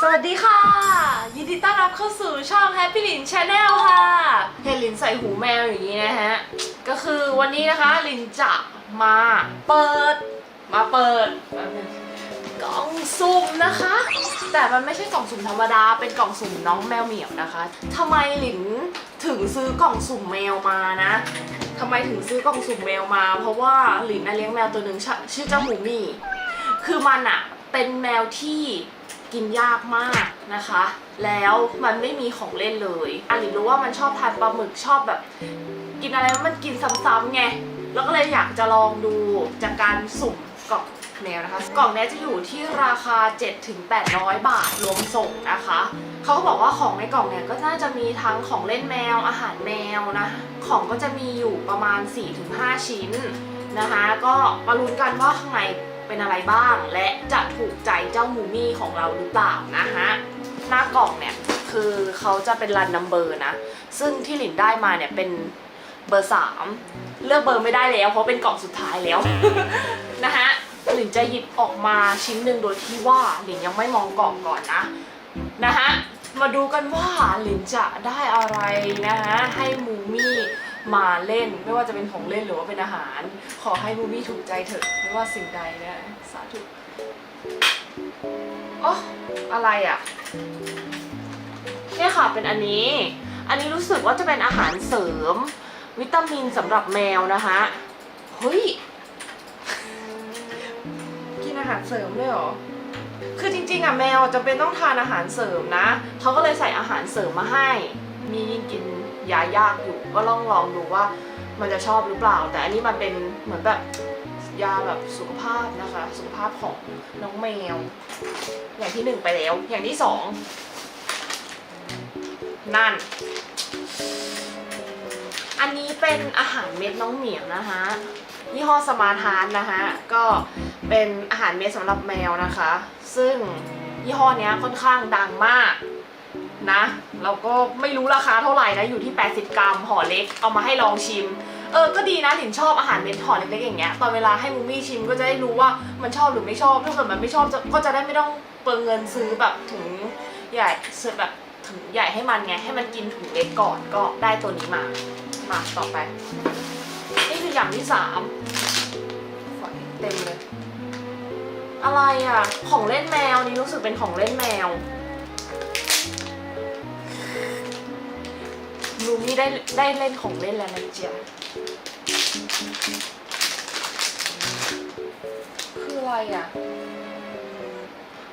สวัสดีค่ะ ยินดีต้อนรับเข้าสู่ช่อง Happy Lin Channel ค่ะเห็นลินใส่หูแมวอย่างนี้นะฮะ ก็คือวันนี้นะคะลินจะมาเปิด มาเปิดกล่องสุ่มนะคะ แต่มันไม่ใช่กล่องสุ่มธรรมดา เป็นกล่องสุ่มน้องแมวเหมียวนะคะทำไมหลินถึงซื้อกล่องสุ่มแมวมานะทำไมถึงซื้อกล่องสุ่มแมวมา เพราะว่าหลินน่ะเลี้ยงแมวตัวหนึ่งชื่อชื่อเจ้าหมูมี่ คือมันอะเป็นแมวที่ กินยากมากนะคะ แล้วมันไม่มีของเล่นเลยอันหลิรู้ว่ามันชอบทานปลาหมึกชอบแบบ กินอะไรมันกินซ้ำๆไงแล้วก็เลยอยากจะลองดูจากการสุ่มกล่องแมวนะคะกล่องนี้จะอยู่ที่ราคา 7-800 บาทรวมส่งนะคะเขาก็บอกว่าของในกล่องเนี่ยก็น่าจะมีทั้งของเล่นแมวอาหารแมวนะของก็จะมีอยู่ประมาณ 4-5 ชิ้นนะคะ ก็มาลุ้นกันว่าข้างใน เป็นอะไรบ้าง และจะถูกใจเจ้ามูมี่ของเราหรือเปล่านะคะหน้ากล่องเนี่ยคือเขาจะเป็นรันนัมเบอร์นะ ซึ่งที่หลินได้มาเนี่ยเป็นเบอร์3เลือกเบอร์ไม่ได้แล้ว เพราะเป็นกล่องสุดท้ายแล้วนะคะหลินจะหยิบออกมาชิ้นหนึ่งโดยที่ว่าหลินยังไม่มองกล่องก่อนนะนะคะมาดูกันว่าหลินจะได้อะไรนะคะให้มูมี่ มาเล่นไม่ว่าจะเป็นของเล่นหรือว่าเป็นอาหาร ขอให้มูมี่ถูกใจเถอะไม่ว่าสิ่งใดนะสาธุอ๋ออะไรอะเนี่ยค่ะเป็นอันนี้ อันนี้รู้สึกว่าจะเป็นอาหารเสริม วิตามินสำหรับแมวนะคะเฮ้ยกินอาหารเสริมด้วยเหรอคือจริงๆอะแมวจะเป็นต้องทานอาหารเสริมนะเขาก็เลยใส่อาหารเสริมมาให้ มียิ่งกินยายากอยู่ ก็ลองลองดูว่ามันจะชอบหรือเปล่า แต่อันนี้มันเป็นเหมือนแบบยาแบบสุขภาพนะคะ สุขภาพของน้องแมว อย่างที่หนึ่งไปแล้ว อย่างที่สองนั่น อันนี้เป็นอาหารเม็ดน้องเหมียวนะคะยี่ห้อสมาร์ทฮาร์ดนะคะก็เป็นอาหารเม็ดสำหรับแมวนะคะ ซึ่งยี่ห้อนี้ค่อนข้างดังมาก นะแล้วก็ไม่รู้ราคาเท่าไหร่นะอยู่ที่ 80 กรัมห่อเล็กเอามาให้ลองชิมเออก็ดีนะหลินชอบอาหารเม็ดห่อเล็กๆอย่างเงี้ยตอนเวลาให้มูมี่ชิมก็จะได้รู้ว่ามันชอบหรือไม่ชอบถ้าเกิดมันไม่ชอบก็จะได้ไม่ต้องเปลืองเงินซื้อแบบถุงใหญ่ซื้อแบบถุงใหญ่ให้มันไงให้มันกินถุงเล็กก่อนก็ได้ตัวนี้มามาต่อไป นี่คืออย่างที่สามฝอยเต็มเลย อะไรอะ ของเล่นแมวนี่รู้สึกเป็นของเล่นแมว ลูมี่ได้ได้เล่นของเล่นแล้วนะเจียคืออะไรอะ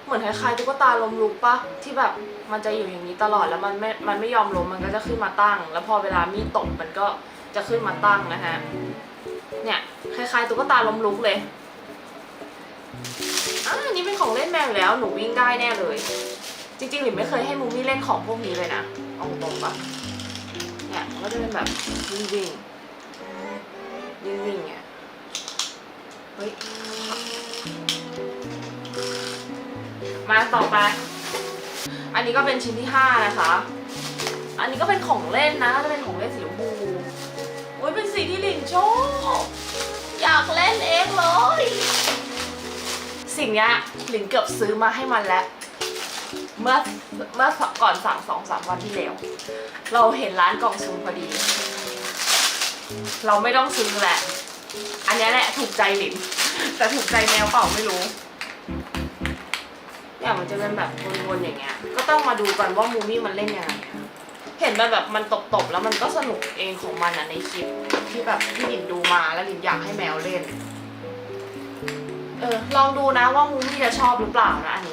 เหมือนคล้ายๆตุ๊กตาลมลุกปะที่แบบมันจะอยู่อย่างนี้ตลอดแล้วมันไม่ มันไม่ยอมล้มมันก็จะขึ้นมาตั้ง แล้วพอเวลามีดตบมันก็จะขึ้นมาตั้งนะฮะ เนี่ยคล้ายๆตุ๊กตาลมลุกเลยอ่าอันนี้เป็นของเล่นแมวแล้วหนูวิ่งได้แน่เลย จริงๆหลินไม่เคยให้มูมี่เล่นของพวกนี้เลยนะเอาตรงปะ ก็จะเป็นแบบวิ่งวิ่งวิ่งวิ่งๆเนี่ยเฮ้ย มาต่อไป อันนี้ก็เป็นชิ้นที่ห้านะคะ อันนี้ก็เป็นของเล่นนะก็จะเป็นของเล่นสีชมพูโอ้ยเป็นสีที่หลินชอบอยากเล่นเองเลย สิ่งนี้หลินเกือบซื้อมาให้มันแล้ว เมื่อเมื่อก่อนสั่งสองสามวันที่แล้ว เราเห็นร้านกล่องซุ่มพอดี เราไม่ต้องซื้อแหละ อันนี้แหละถูกใจหลินแต่ถูกใจแมวเปล่าไม่รู้เนี่ยมันจะเป็นแบบวนๆอย่างเงี้ย ก็ต้องมาดูกันว่ามูมี่มันเล่นยังไงเห็นมันแบบมันตบๆแล้วมันก็สนุกเองของมันอะในคลิปที่แบบที่ลินดูมาแล้วลินอยากให้แมวเล่น เออลองดูนะว่ามูมี่จะชอบหรือเปล่านะอันนี้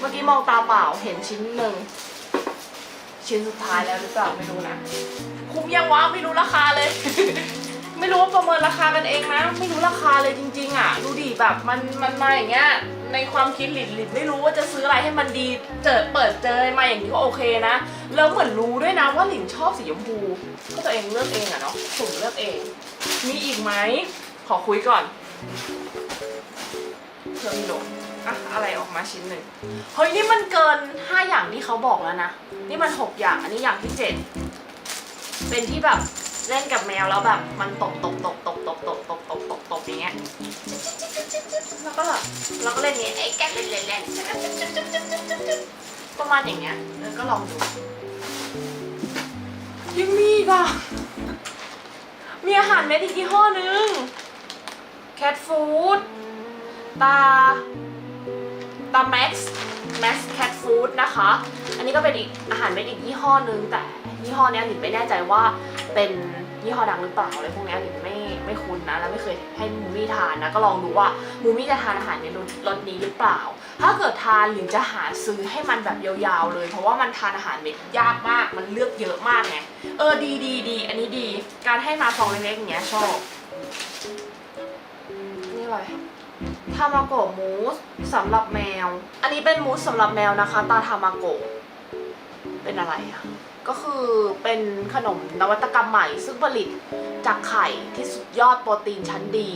เมื่อกี้มองตาเปล่าเห็นชิ้นหนึ่ง ชิ้นสุดท้ายแล้วหรือเปล่าไม่รู้นะ คุ้มยังวะไม่รู้ราคาเลย ไม่รู้ว่าประเมินราคากันเองนะ ไม่รู้ราคาเลยจริง ๆ อะ ดูดิแบบมันมันมาอย่างเงี้ย ในความคิดหลินหลินไม่รู้ว่าจะซื้ออะไรให้มันดี เจอเปิดเจอมาอย่างนี้ก็โอเคนะ แล้วเหมือนรู้ด้วยนะว่าหลินชอบสีชมพูก็ตัวเองเลือกเองอะเนาะสุ่มเลือกเอง มีอีกไหมขอคุยก่อนเพิ่มลง อะอะไรออกมาชิ้นหนึ่งเฮ้ยนี่มันเกิน 5 อย่างที่เขาบอกแล้วนะ นี่มัน 6 อย่าง อันนี้อย่างที่ 7 เป็นที่แบบเล่นกับแมวแล้วแบบมันตบตบตบตบตบตบตบตบตบตบอย่างเงี้ย แล้วก็แบบเราก็เล่นอย่างเงี้ยไอ้แกเล่นเล่นเล่นประมาณอย่างเงี้ยแล้วก็ลองดู ยังมีอีกอะมีอาหารเม็ดอีกยี่ห้อนึง cat food ตา ตา max max cat food นะคะ อันนี้ก็เป็นอีกอาหารเม็ดอีกยี่ห้อนึง แต่ยี่ห้อนี้หลินไม่แน่ใจว่าเป็นยี่ห้อดังหรือเปล่าอะไรพวกนี้หลินไม่ไม่คุ้นนะ แล้วไม่เคยให้มูมี่ทานนะ ก็ลองดูว่ามูมี่จะทานอาหารในรสรสนี้หรือเปล่า ถ้าเกิดทานหลินจะหาซื้อให้มันแบบยาวๆเลย เพราะว่ามันทานอาหารเม็ดยากมาก มันเลือกเยอะมากไง เออดีดีดีอันนี้ดี การให้มาฟองเล็กๆอย่างเงี้ยชอบ นี่อะไร ทามาโกะมูสสำหรับแมว อันนี้เป็นมูสสำหรับแมวนะคะ ตาทามาโกะเป็นอะไรอะก็คือเป็นขนมนวัตกรรมใหม่ ซึ่งผลิตจากไข่ที่สุดยอดโปรตีนชั้นดี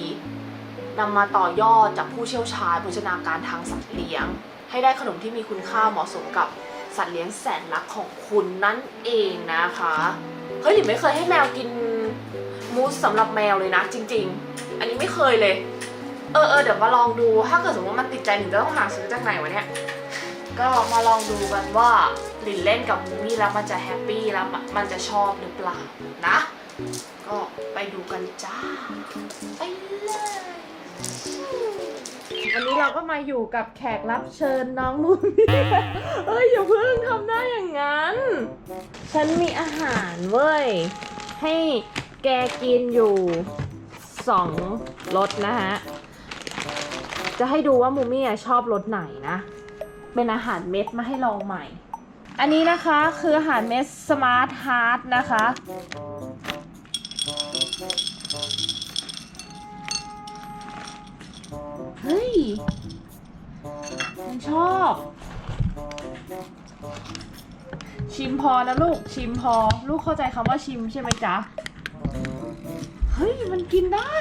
นำมาต่อยอดจากผู้เชี่ยวชาญโภชนาการทางสัตว์เลี้ยง ให้ได้ขนมที่มีคุณค่าเหมาะสมกับสัตว์เลี้ยงแสนรักของคุณนั่นเองนะคะ เฮ้ยหลินไม่เคยให้แมวกินมูสสำหรับแมวเลยนะ จริง ๆ อันนี้ไม่เคยเลย เออเออเดี๋ยวมาลองดูถ้าเกิดสมมติว่ามันติดใจหนิงจะต้องหาซื้อจากไหนวะเนี่ยก็มาลองดูกันว่าหลินเล่นกับมูมี่แล้วมันจะแฮปปี้แล้วมันจะชอบหรือเปล่านะ ก็ไปดูกันจ้าไปเลยวันนี้เราก็มาอยู่กับแขกรับเชิญน้องมูมี่เอ้ยอย่าเพิ่งทำได้อย่างนั้น ฉันมีอาหารเว้ย ให้แกกินอยู่สองรสนะฮะ จะให้ดูว่ามูมี่ชอบรสไหนนะ เป็นอาหารเม็ดมาให้ลองใหม่ อันนี้นะคะคืออาหารเม็ดสมาร์ทฮาร์ดนะคะ เฮ้ย มันชอบ ชิมพอนะลูก ชิมพอ ลูกเข้าใจคำว่าชิมใช่ไหมจ๊ะ เฮ้ย มันกินได้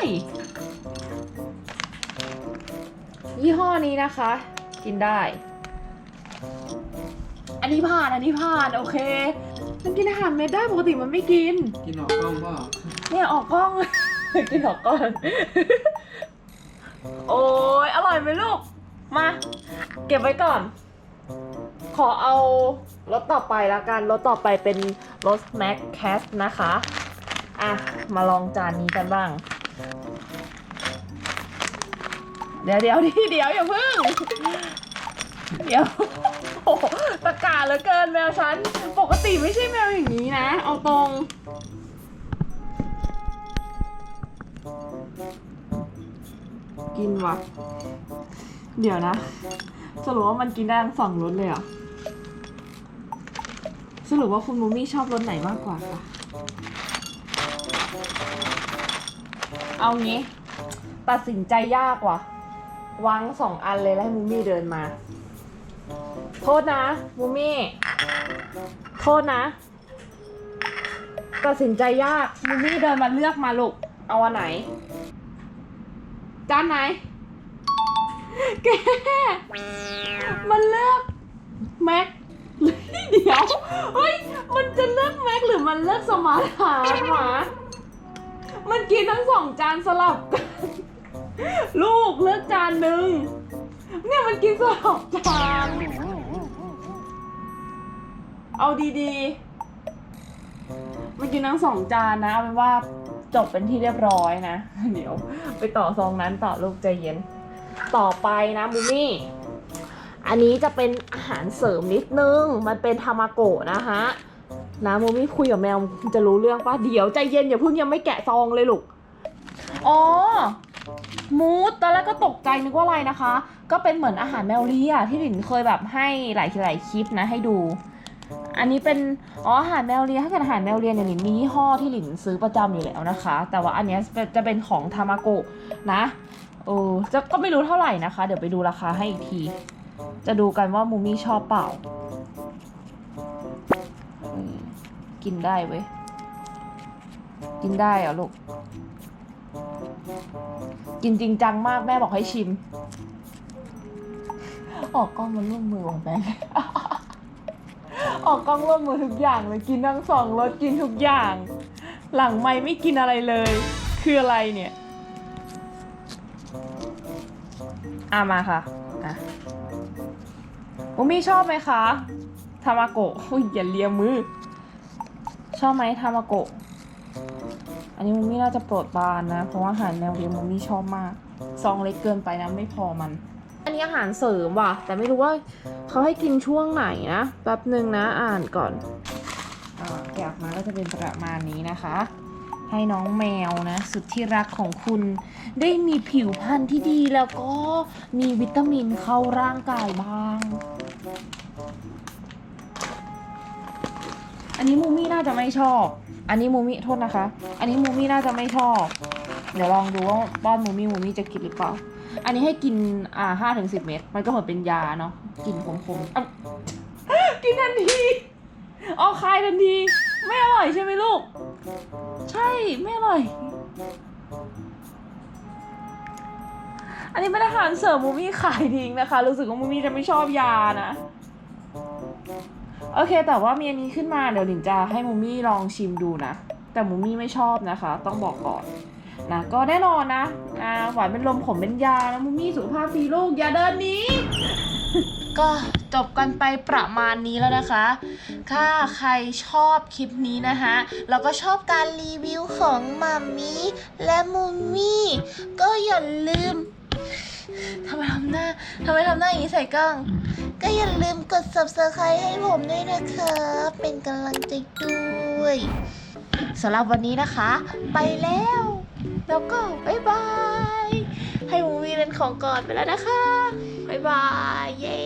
ยี่ห้อนี้นะคะ กินได้ อันนี้ผ่านอันนี้ผ่านโอเค มันกินอาหารเม็ดได้ปกติมันไม่กิน กินออกกล้องเปล่าเนี่ยออกกล้อง กินออกกล้อง โอ้ยอร่อยไหมลูก มา เก็บไว้ก่อน ขอเอารสต่อไปละกันรสต่อไปเป็นรสแม็กแคสนะคะ อะ มาลองจานนี้กันบ้าง เดี๋ยวเดี๋ยวดิเดี๋ยวอย่าพึ่ง เดี๋ยวโอ้โหตะกาเหลือเกินแมวฉัน ปกติไม่ใช่แมวอย่างนี้นะ เอาตรง กินวะเดี๋ยวนะสรุปว่ามันกินได้ทั้งสองรสเลยเหรอสรุปว่าคุณมูมี่ชอบรสไหนมากกว่าคะเอางี้ ตัดสินใจยากว่ะ วางสองอันเลยแล้วให้มูมี่เดินมา โทษนะ มูมี่ โทษนะ ตัดสินใจยาก มูมี่เดินมาเลือกมาลูก เอาอันไหน จานไหน แก มันเลือกแม็กเดี๋ยว เฮ้ย มันจะเลือกแม็กหรือมันเลือกสมาร์ทฮาหมามันกินทั้งสองจานสลับกัน ลูกเลือกจานหนึ่งเนี่ยมันกินสลับจาน เอาดีๆ มันกินทั้งสองจานนะเอาเป็นว่าจบเป็นที่เรียบร้อยนะ เดี๋ยว ไปต่อซองนั้นต่อลูกใจเย็น ต่อไปนะมูมี่ อันนี้จะเป็นอาหารเสริมนิดนึง มันเป็นทามาโกะนะคะนะมูมี่คุยกับแมวจะรู้เรื่องปะเดี๋ยวใจเย็นอย่าเพิ่งยังไม่แกะซองเลยลูก อ๋อ มูสตอนแรกก็ตกใจนึกว่าอะไรนะคะ ก็เป็นเหมือนอาหารแมวเลียที่หลินเคยแบบให้หลายหลายคลิปนะให้ดู อันนี้เป็นอ๋ออาหารแมวเลียถ้าเกิดอาหารแมวเลียเนี่ยหลินมียี่ห้อที่หลินซื้อประจำอยู่แล้วนะคะ แต่ว่าอันนี้จะเป็นของทามาโกะนะเออจะก็ไม่รู้เท่าไหร่นะคะ เดี๋ยวไปดูราคาให้อีกที จะดูกันว่ามูมี่ชอบเปล่า กินได้เว้ย กินได้เหรอลูก กินจริงจังมากแม่บอกให้ชิม ออกกล้องมันร่วมมือของแบงค์ออกกล้องร่วมมือทุกอย่างเลยกินทั้งสองรสกินทุกอย่าง หลังไม่ไม่กินอะไรเลย คืออะไรเนี่ยอะมาค่ะอะมูมี่ชอบไหมคะ ทามาโกะอุ้ยอย่าเลียมือ ชอบไหมทามาโกะ อันนี้มูมี่น่าจะโปรดปรานนะ เพราะว่าอาหารแมวเลี้ยงมูมี่ชอบมาก ซองเล็กเกินไปนะไม่พอมัน อันนี้อาหารเสริมว่ะ แต่ไม่รู้ว่าเขาให้กินช่วงไหนนะ แป๊บหนึ่งนะอ่านก่อนอ่าแกะออกมาก็จะเป็นประมาณนี้นะคะ ให้น้องแมวนะ สุดที่รักของคุณ ได้มีผิวพรรณที่ดีแล้วก็มีวิตามินเข้าร่างกายบ้าง อันนี้มูมี่น่าจะไม่ชอบ อันนี้มูมี่โทษนะคะ อันนี้มูมี่น่าจะไม่ชอบ เดี๋ยวลองดูว่าป้อนมูมี่มูมี่จะกินหรือเปล่า อันนี้ให้กินอ่าห้าถึงสิบเม็ด มันก็เหมือนเป็นยาเนาะ กินขมๆอะกินทันทีออกคายทันที ไม่อร่อยใช่ไหมลูก ใช่ ไม่อร่อย อันนี้ไม่ได้อาหารเสริมมูมี่ขายทิ้งนะคะ รู้สึกว่ามูมี่จะไม่ชอบยานะ โอเค แต่ว่ามีอันนี้ขึ้นมาเดี๋ยวหลินจะให้มูมี่ลองชิมดูนะ แต่มูมี่ไม่ชอบนะคะ ต้องบอกก่อนนะก็แน่นอนนะอ่าหวานเป็นลมผมเป็นยานะมูมี่สุขภาพดีลูกอย่าเดินหนี้ ก็จบกันไปประมาณนี้แล้วนะคะ ถ้าใครชอบคลิปนี้นะคะแล้วก็ชอบการรีวิวของมัมมี่และมูมี่ ก็อย่าลืมทำไมทำหน้าทำไมทำหน้าอย่างนี้ใส่กล้อง ก็อย่าลืมกด subscribe ให้ผมด้วยนะคะ เป็นกำลังใจด้วยสำหรับวันนี้นะคะ ไปแล้ว แล้วก็บ๊ายบาย ให้มูวีเล่นของก่อนไปแล้วนะคะ บ๊ายบาย เย้